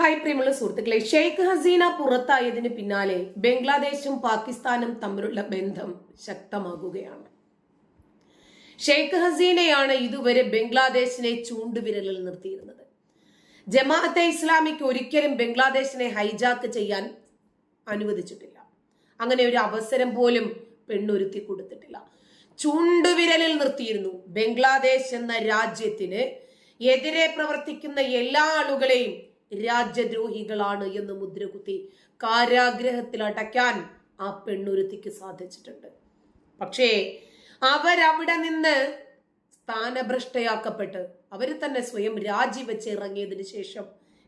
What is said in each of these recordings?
Hi പ്രിയമുള്ള സുഹൃത്തുക്കളെ ഷെയ്ഖ് ഹസീന പുറത്തായതിന് പിന്നാലെ ബംഗ്ലാദേശും പാകിസ്ഥാനും തമ്മിലുള്ള ബന്ധം ശക്തമാകുകയാണ്. ഷെയ്ഖ് ഹസീനയാണ് ഇതുവരെ ബംഗ്ലാദേശിനെ ചൂണ്ടുവിരലിൽ നിർത്തിയിരുന്നത്. ജമാഅത്തെ ഇസ്ലാമിക്ക് ഒരിക്കലും ബംഗ്ലാദേശിനെ ഹൈജാക്ക് ചെയ്യാൻ അനുവദിച്ചിട്ടില്ല. അങ്ങനെ ഒരു അവസരം പോലും പെണ്ണൊരുക്കി കൊടുത്തിട്ടില്ല. ചൂണ്ടുവിരലിൽ നിർത്തിയിരുന്നു ബംഗ്ലാദേശ് എന്ന രാജ്യത്തിന് എതിരെ പ്രവർത്തിക്കുന്ന എല്ലാ ആളുകളെയും രാജ്യദ്രോഹികളാണ് എന്ന് മുദ്രകുത്തി കാരാഗ്രഹത്തിൽ അടയ്ക്കാൻ ആ പെണ്ണുരുത്തിക്ക് സാധിച്ചിട്ടുണ്ട്. പക്ഷേ അവരവിടെ നിന്ന് സ്ഥാനഭ്രഷ്ടയാക്കപ്പെട്ട് അവർ തന്നെ സ്വയം രാജിവെച്ച് ഇറങ്ങിയതിന് ശേഷം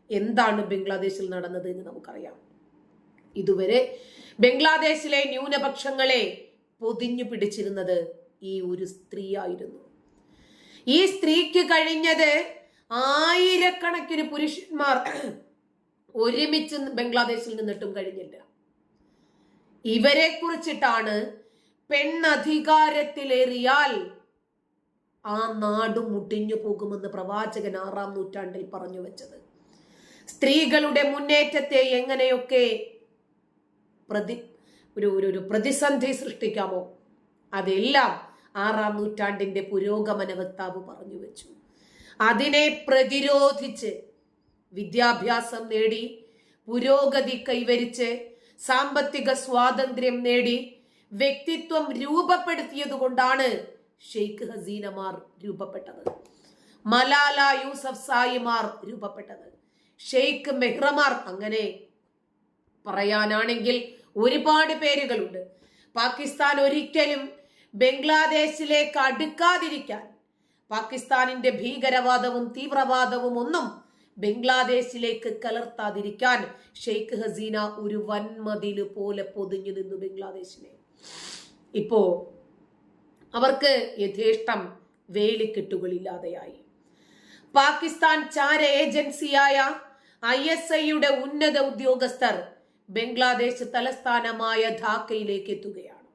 എന്താണ് ബംഗ്ലാദേശിൽ നടന്നത് എന്ന് നമുക്കറിയാം. ഇതുവരെ ബംഗ്ലാദേശിലെ ന്യൂനപക്ഷങ്ങളെ പൊതിഞ്ഞു പിടിച്ചിരുന്നത് ഈ ഒരു സ്ത്രീയായിരുന്നു ഈ സ്ത്രീക്ക് കഴിഞ്ഞത് ആയിരക്കണക്കിന് പുരുഷന്മാർ ഒരുമിച്ച് ബംഗ്ലാദേശിൽ നിന്നിട്ടും കഴിഞ്ഞില്ല. ഇവരെ കുറിച്ചിട്ടാണ് പെണ്ണധികാരത്തിലേറിയാൽ ആ നാട് മുട്ടിഞ്ഞു പോകുമെന്ന് പ്രവാചകൻ ആറാം നൂറ്റാണ്ടിൽ പറഞ്ഞു വെച്ചത്. സ്ത്രീകളുടെ മുന്നേറ്റത്തെ എങ്ങനെയൊക്കെ പ്രതി ഒരു ഒരു പ്രതിസന്ധി സൃഷ്ടിക്കാമോ? അതെല്ലാം ആറാം നൂറ്റാണ്ടിന്റെ പുരോഗമന വക്താവ് പറഞ്ഞു വെച്ചു. അതിനെ പ്രതിരോധിച്ച് വിദ്യാഭ്യാസം നേടി പുരോഗതി കൈവരിച്ച് സാമ്പത്തിക സ്വാതന്ത്ര്യം നേടി വ്യക്തിത്വം രൂപപ്പെടുത്തിയത് കൊണ്ടാണ് ഷെയ്ഖ് ഹസീനമാർ രൂപപ്പെട്ടത്. മലാല യൂസഫ് സായിമാർ രൂപപ്പെട്ടത്. ഷെയ്ഖ് മെഹ്റമാർ അങ്ങനെ പറയാനാണെങ്കിൽ ഒരുപാട് പേരുകളുണ്ട്. പാകിസ്ഥാൻ ഒരിക്കലും ബംഗ്ലാദേശിലേക്ക് അടുക്കാതിരിക്കാൻ പാകിസ്ഥാനിന്റെ ഭീകരവാദവും തീവ്രവാദവും ഒന്നും ബംഗ്ലാദേശിലേക്ക് കലർത്താതിരിക്കാൻ ഷെയ്ഖ് ഹസീന ഒരു വൻമതിൽ പോലെ പൊതിഞ്ഞു നിന്നു ബംഗ്ലാദേശിനെ. ഇപ്പോ അവർക്ക് യഥേഷ്ടം വേലിക്കെട്ടുകളില്ലാതെയായി. പാകിസ്ഥാൻ ചാര ഏജൻസിയായ ഐ എസ് ഐയുടെ ഉന്നത ഉദ്യോഗസ്ഥർ ബംഗ്ലാദേശ് തലസ്ഥാനമായ ധാക്കയിലേക്ക് എത്തുകയാണ്.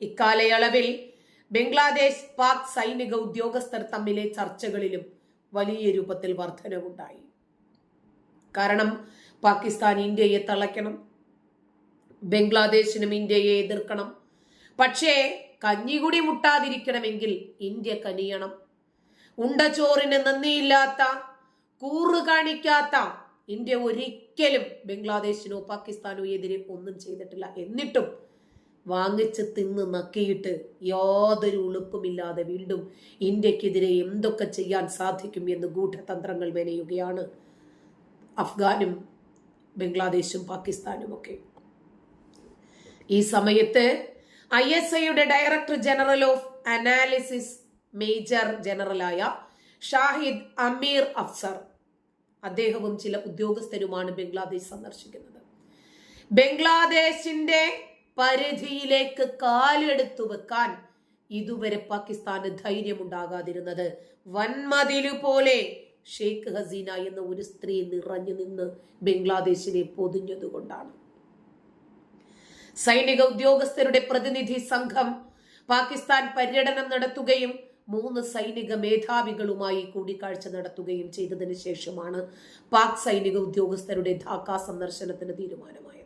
ഇക്കാലയളവിൽ ബംഗ്ലാദേശ് പാക് സൈനിക ഉദ്യോഗസ്ഥർ തമ്മിലെ ചർച്ചകളിലും വലിയ രൂപത്തിൽ വർധനവുണ്ടായി. കാരണം പാകിസ്ഥാൻ ഇന്ത്യയെ തളയ്ക്കണം ബംഗ്ലാദേശിനും ഇന്ത്യയെ എതിർക്കണം. പക്ഷേ കഞ്ഞികുടി മുട്ടാതിരിക്കണമെങ്കിൽ ഇന്ത്യ കനിയണം. ഉണ്ടച്ചോറിന് നന്ദിയില്ലാത്ത കൂറു കാണിക്കാത്ത ഇന്ത്യ ഒരിക്കലും ബംഗ്ലാദേശിനോ പാകിസ്ഥാനോ എതിരെ ഒന്നും ചെയ്തിട്ടില്ല. എന്നിട്ടും വാങ്ങിച്ച് തിന്ന് നക്കിയിട്ട് യാതൊരു ഉളുപ്പുമില്ലാതെ വീണ്ടും ഇന്ത്യക്കെതിരെ എന്തൊക്കെ ചെയ്യാൻ സാധിക്കും എന്ന് ഗൂഢതന്ത്രങ്ങൾ മെനയുകയാണ് അഫ്ഗാനും ബംഗ്ലാദേശും പാകിസ്ഥാനും ഒക്കെ ഈ സമയത്ത് ഐ എസ് ഐയുടെ director general of analysis major ജനറലായ Shahid Amir Afsar അദ്ദേഹവും ചില ഉദ്യോഗസ്ഥരുമാണ് ബംഗ്ലാദേശ് സന്ദർശിക്കുന്നത്. ബംഗ്ലാദേശിന്റെ പരിധിയിലേക്ക് കാലെടുത്തു വെക്കാൻ ഇതുവരെ പാകിസ്ഥാന് ധൈര്യമുണ്ടാകാതിരുന്നത്. വൻമതിലു പോലെ ഷെയ്ഖ് ഹസീന എന്ന ഒരു സ്ത്രീ നിറഞ്ഞു നിന്ന് ബംഗ്ലാദേശിനെ പൊതിഞ്ഞതുകൊണ്ടാണ് സൈനിക ഉദ്യോഗസ്ഥരുടെ പ്രതിനിധി സംഘം പാകിസ്ഥാൻ പര്യടനം നടത്തുകയും മൂന്ന് സൈനിക മേധാവികളുമായി കൂടിക്കാഴ്ച നടത്തുകയും ചെയ്തതിനു ശേഷമാണ് പാക് സൈനിക ഉദ്യോഗസ്ഥരുടെ ധാക്ക സന്ദർശനത്തിന് തീരുമാനമായത്.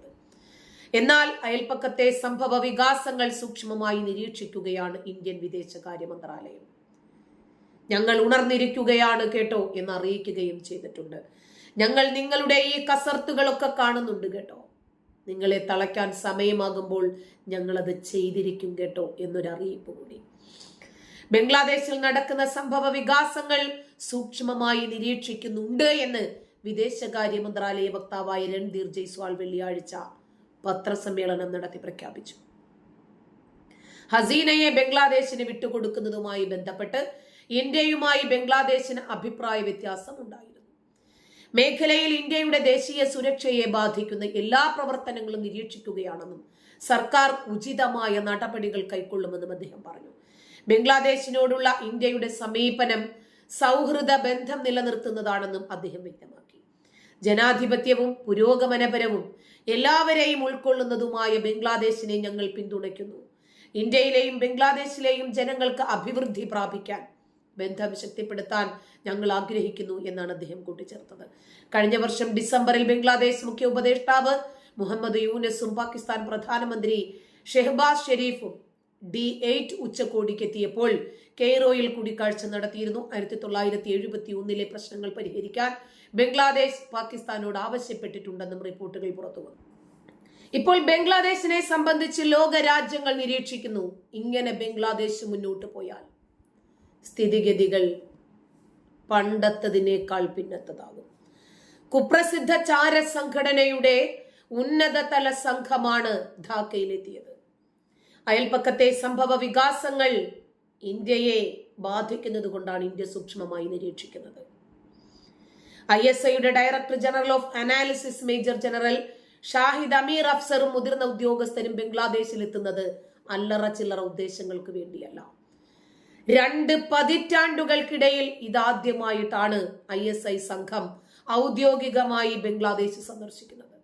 എന്നാൽ അയൽപ്പക്കത്തെ സംഭവ വികാസങ്ങൾ സൂക്ഷ്മമായി നിരീക്ഷിക്കുകയാണ് ഇന്ത്യൻ വിദേശകാര്യ മന്ത്രാലയം ഞങ്ങൾ ഉണർന്നിരിക്കുകയാണ് കേട്ടോ എന്ന് അറിയിക്കുകയും ചെയ്തിട്ടുണ്ട്. ഞങ്ങൾ നിങ്ങളുടെ ഈ കസർത്തുകളൊക്കെ കാണുന്നുണ്ട് കേട്ടോ. നിങ്ങളെ തളയ്ക്കാൻ സമയമാകുമ്പോൾ ഞങ്ങളത് ചെയ്തിരിക്കും കേട്ടോ എന്നൊരു അറിയിപ്പ് കൂടി. ബംഗ്ലാദേശിൽ നടക്കുന്ന സംഭവ വികാസങ്ങൾ സൂക്ഷ്മമായി നിരീക്ഷിക്കുന്നുണ്ട് എന്ന് വിദേശകാര്യ മന്ത്രാലയ വക്താവായ രൺധീർ ജയ്സ്വാൾ വെള്ളിയാഴ്ച പത്രസമ്മേളനം നടത്തി പ്രഖ്യാപിച്ചു. ഹസീനയെ ബംഗ്ലാദേശിന് വിട്ടുകൊടുക്കുന്നതുമായി ബന്ധപ്പെട്ട് ഇന്ത്യയുമായി ബംഗ്ലാദേശിന് അഭിപ്രായ വ്യത്യാസം ഉണ്ടായിരുന്നു. മേഖലയിൽ ഇന്ത്യയുടെ ദേശീയ സുരക്ഷയെ ബാധിക്കുന്ന എല്ലാ പ്രവർത്തനങ്ങളും നിരീക്ഷിക്കുകയാണെന്നും സർക്കാർ ഉചിതമായ നടപടികൾ കൈക്കൊള്ളുമെന്നും അദ്ദേഹം പറഞ്ഞു. ബംഗ്ലാദേശിനോടുള്ള ഇന്ത്യയുടെ സമീപനം സൗഹൃദ ബന്ധം നിലനിർത്തുന്നതാണെന്നും അദ്ദേഹം വ്യക്തമാക്കി. ജനാധിപത്യവും പുരോഗമനപരവും എല്ലാവരെയും ഉൾക്കൊള്ളുന്നതുമായ ബംഗ്ലാദേശിനെ ഞങ്ങൾ പിന്തുണയ്ക്കുന്നു. ഇന്ത്യയിലെയും ബംഗ്ലാദേശിലെയും ജനങ്ങൾക്ക് അഭിവൃദ്ധി പ്രാപിക്കാൻ ബന്ധം ശക്തിപ്പെടുത്താൻ ഞങ്ങൾ ആഗ്രഹിക്കുന്നു എന്നാണ് അദ്ദേഹം കൂട്ടിച്ചേർത്തത്. കഴിഞ്ഞ വർഷം ഡിസംബറിൽ ബംഗ്ലാദേശ് മുഖ്യ ഉപദേഷ്ടാവ് മുഹമ്മദ് യൂനസും പാകിസ്ഥാൻ പ്രധാനമന്ത്രി ഷെഹബാസ് ഷെരീഫും ഡി എയ്റ്റ് ഉച്ചകോടിക്ക് എത്തിയപ്പോൾ കെയ്റോയിൽ കൂടിക്കാഴ്ച നടത്തിയിരുന്നു. ആയിരത്തി തൊള്ളായിരത്തി എഴുപത്തി ഒന്നിലെ പ്രശ്നങ്ങൾ പരിഹരിക്കാൻ ബംഗ്ലാദേശ് പാകിസ്ഥാനോട് ആവശ്യപ്പെട്ടിട്ടുണ്ടെന്നും റിപ്പോർട്ടുകൾ പുറത്തുവന്നു. ഇപ്പോൾ ബംഗ്ലാദേശിനെ സംബന്ധിച്ച് ലോക രാജ്യങ്ങൾ നിരീക്ഷിക്കുന്നു. ഇങ്ങനെ ബംഗ്ലാദേശ് മുന്നോട്ട് പോയാൽ സ്ഥിതിഗതികൾ പണ്ടത്തതിനേക്കാൾ പിന്നത്തതാകും. കുപ്രസിദ്ധ ചാര സംഘടനയുടെ ഉന്നതതല സംഘമാണ് ധാക്കയിലെത്തിയത്. അയൽപ്പക്കത്തെ സംഭവ വികാസങ്ങൾ ഇന്ത്യയെ ബാധിക്കുന്നത് കൊണ്ടാണ് ഇന്ത്യ സൂക്ഷ്മമായി നിരീക്ഷിക്കുന്നത്. ഐ എസ് ഐയുടെ director general of analysis major general Shahid Amir അഫ്സറും മുതിർന്ന ഉദ്യോഗസ്ഥരും ബംഗ്ലാദേശിൽ എത്തുന്നത് അല്ലറ ചില്ലറ ഉദ്ദേശങ്ങൾക്ക് വേണ്ടിയല്ല. രണ്ട് പതിറ്റാണ്ടുകൾക്കിടയിൽ ഇതാദ്യമായിട്ടാണ് ഐ എസ് ഐ സംഘം ഔദ്യോഗികമായി ബംഗ്ലാദേശ് സന്ദർശിക്കുന്നത്.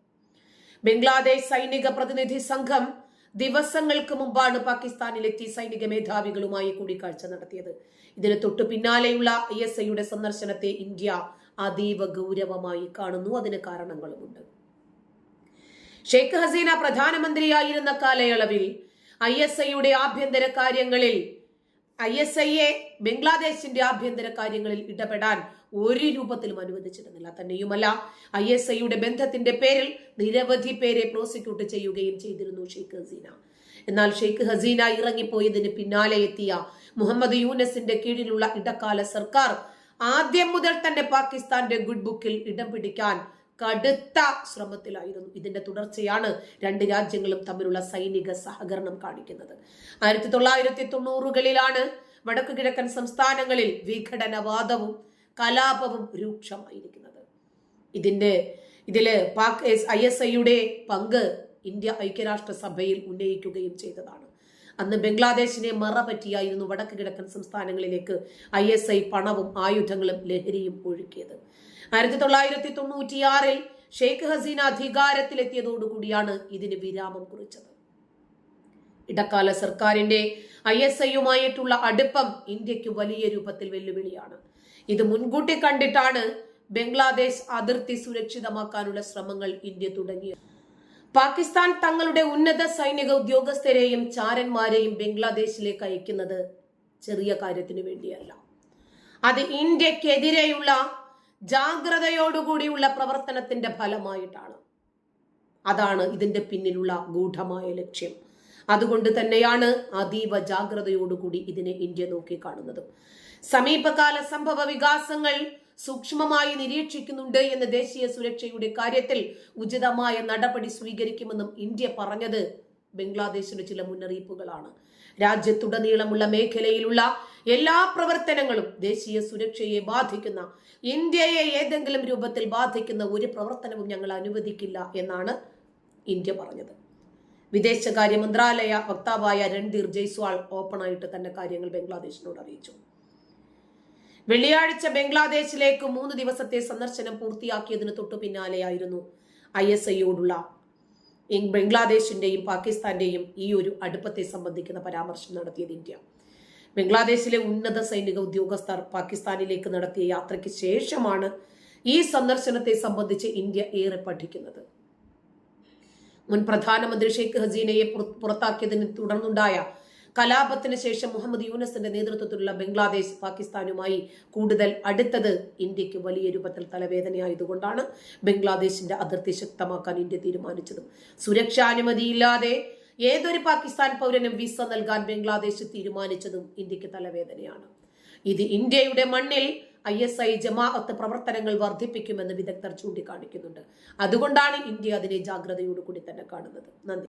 ബംഗ്ലാദേശ് സൈനിക പ്രതിനിധി സംഘം ദിവസങ്ങൾക്ക് മുമ്പാണ് പാകിസ്ഥാനിലെത്തി സൈനിക മേധാവികളുമായി കൂടിക്കാഴ്ച നടത്തിയത്. ഇതിന് തൊട്ടു പിന്നാലെയുള്ള ഐ എസ് ഐയുടെ സന്ദർശനത്തെ ഇന്ത്യ അതീവ ഗൗരവമായി കാണുന്നു. അതിന് കാരണങ്ങളുമുണ്ട്. ഷെയ്ഖ് ഹസീന പ്രധാനമന്ത്രിയായിരുന്ന കാലയളവിൽ ഐ എസ് ഐയുടെ ആഭ്യന്തര കാര്യങ്ങളിൽ ഐ എസ് ഐ എ ബംഗ്ലാദേശിന്റെ ആഭ്യന്തര കാര്യങ്ങളിൽ ഇടപെടാൻ ഒരു രൂപത്തിലും അനുവദിച്ചിരുന്നില്ല. തന്നെയുമല്ല ഐ എസ് ഐയുടെ ബന്ധത്തിന്റെ പേരിൽ നിരവധി പേരെ പ്രോസിക്യൂട്ട് ചെയ്യുകയും ചെയ്തിരുന്നു ഷെയ്ഖ് ഹസീന. എന്നാൽ ഷെയ്ഖ് ഹസീന ഇറങ്ങിപ്പോയതിന് പിന്നാലെ എത്തിയ മുഹമ്മദ് യൂനസിന്റെ കീഴിലുള്ള ഇടക്കാല സർക്കാർ ആദ്യം മുതൽ തന്നെ പാകിസ്ഥാന്റെ ഗുഡ് ബുക്കിൽ ഇടം പിടിക്കാൻ കടുത്ത ശ്രമത്തിലായിരുന്നു. ഇതിന്റെ തുടർച്ചയാണ് രണ്ട് രാജ്യങ്ങളും തമ്മിലുള്ള സൈനിക സഹകരണം കാണിക്കുന്നത്. ആയിരത്തി തൊള്ളായിരത്തി തൊണ്ണൂറുകളിലാണ് വടക്കു കിഴക്കൻ സംസ്ഥാനങ്ങളിൽ വിഘടനവാദവും കലാപവും രൂക്ഷമായിരിക്കുന്നത്. ഇതിന്റെ ഇതിൽ പാക് ഐ എസ് ഐയുടെ പങ്ക് ഇന്ത്യ ഐക്യരാഷ്ട്ര സഭയിൽ ഉന്നയിക്കുകയും ചെയ്തതാണ്. അന്ന് ബംഗ്ലാദേശിനെ മറ പറ്റിയായിരുന്നു വടക്ക് കിഴക്കൻ സംസ്ഥാനങ്ങളിലേക്ക് ഐ എസ് ഐ പണവും ആയുധങ്ങളും ലഹരിയും ഒഴുക്കിയത്. ആയിരത്തി തൊള്ളായിരത്തി തൊണ്ണൂറ്റിയാറിൽ ഷെയ്ഖ് ഹസീന അധികാരത്തിലെത്തിയതോടുകൂടിയാണ് ഇതിന് വിരാമം കുറിച്ചത്. ഇടക്കാല സർക്കാരിന്റെ ഐ എസ് ഐയുമായിട്ടുള്ള അടുപ്പം ഇന്ത്യയ്ക്ക് വലിയ രൂപത്തിൽ വെല്ലുവിളിയാണ്. ഇത് മുൻകൂട്ടി കണ്ടിട്ടാണ് ബംഗ്ലാദേശ് അതിർത്തി സുരക്ഷിതമാക്കാനുള്ള ശ്രമങ്ങൾ ഇന്ത്യ തുടങ്ങിയത്. പാകിസ്ഥാൻ തങ്ങളുടെ ഉന്നത സൈനിക ഉദ്യോഗസ്ഥരെയും ചാരന്മാരെയും ബംഗ്ലാദേശിലേക്ക് അയക്കുന്നത് ചെറിയ കാര്യത്തിന് വേണ്ടിയല്ല. അത് ഇന്ത്യക്കെതിരെയുള്ള ജാഗ്രതയോടുകൂടിയുള്ള പ്രവർത്തനത്തിന്റെ ഫലമായിട്ടാണ്. അതാണ് ഇതിന്റെ പിന്നിലുള്ള ഗൂഢമായ ലക്ഷ്യം. അതുകൊണ്ട് തന്നെയാണ് അതീവ ജാഗ്രതയോടുകൂടി ഇതിനെ ഇന്ത്യ നോക്കി കാണുന്നത് സമീപകാല സംഭവ വികാസങ്ങൾ സൂക്ഷ്മമായി നിരീക്ഷിക്കുന്നുണ്ട് എന്ന ദേശീയ സുരക്ഷയുടെ കാര്യത്തിൽ ഉചിതമായ നടപടി സ്വീകരിക്കുമെന്നും ഇന്ത്യ പറഞ്ഞത്. ബംഗ്ലാദേശിന്റെ ചില മുന്നറിയിപ്പുകളാണ്. രാജ്യത്തുടനീളമുള്ള മേഖലയിലുള്ള എല്ലാ പ്രവർത്തനങ്ങളും ദേശീയ സുരക്ഷയെ ബാധിക്കുന്ന ഇന്ത്യയെ ഏതെങ്കിലും രൂപത്തിൽ ബാധിക്കുന്ന ഒരു പ്രവർത്തനവും ഞങ്ങൾ അനുവദിക്കില്ല എന്നാണ് ഇന്ത്യ പറഞ്ഞത്. വിദേശകാര്യ മന്ത്രാലയ വക്താവായ രൺധീർ ജയ്സ്വാൾ ഓപ്പണായിട്ട് തന്നെ കാര്യങ്ങൾ ബംഗ്ലാദേശിനോട് അറിയിച്ചു. വെള്ളിയാഴ്ച ബംഗ്ലാദേശിലേക്ക് മൂന്ന് ദിവസത്തെ സന്ദർശനം പൂർത്തിയാക്കിയതിന് തൊട്ടു പിന്നാലെയായിരുന്നു ഐ എസ് ഐയോടുള്ള ബംഗ്ലാദേശിന്റെയും പാകിസ്ഥാന്റെയും ഈ ഒരു അടുപ്പത്തെ സംബന്ധിക്കുന്ന പരാമർശം നടത്തിയത് ഇന്ത്യ. ബംഗ്ലാദേശിലെ ഉന്നത സൈനിക ഉദ്യോഗസ്ഥർ പാകിസ്ഥാനിലേക്ക് നടത്തിയ യാത്രയ്ക്ക് ശേഷമാണ് ഈ സന്ദർശനത്തെ സംബന്ധിച്ച് ഇന്ത്യ ഏറെ പഠിക്കുന്നത്. മുൻ പ്രധാനമന്ത്രി ഷെയ്ഖ് ഹസീനയെ പുറത്താക്കിയതിനെ തുടർന്നുണ്ടായ കലാപത്തിന് ശേഷം മുഹമ്മദ് യൂനസിന്റെ നേതൃത്വത്തിലുള്ള ബംഗ്ലാദേശ് പാകിസ്ഥാനുമായി കൂടുതൽ അടുത്തത് ഇന്ത്യയ്ക്ക് വലിയ രൂപത്തിൽ തലവേദനയായതുകൊണ്ടാണ് ബംഗ്ലാദേശിന്റെ അതിർത്തി ശക്തമാക്കാൻ ഇന്ത്യ തീരുമാനിച്ചത്. സുരക്ഷാനുമതിയില്ലാതെ ഏതൊരു പാകിസ്ഥാൻ പൗരനും വിസ നൽകാൻ ബംഗ്ലാദേശ് തീരുമാനിച്ചതും ഇന്ത്യയ്ക്ക് തലവേദനയാണ്. ഇത് ഇന്ത്യയുടെ മണ്ണിൽ ഐ എസ് ഐ ജമാഅത്ത് പ്രവർത്തനങ്ങൾ വർദ്ധിപ്പിക്കുമെന്ന് വിദഗ്ധർ ചൂണ്ടിക്കാണിക്കുന്നുണ്ട്. അതുകൊണ്ടാണ് ഇന്ത്യ അതിനെ ജാഗ്രതയോടുകൂടി തന്നെ കാണുന്നത്. നന്ദി.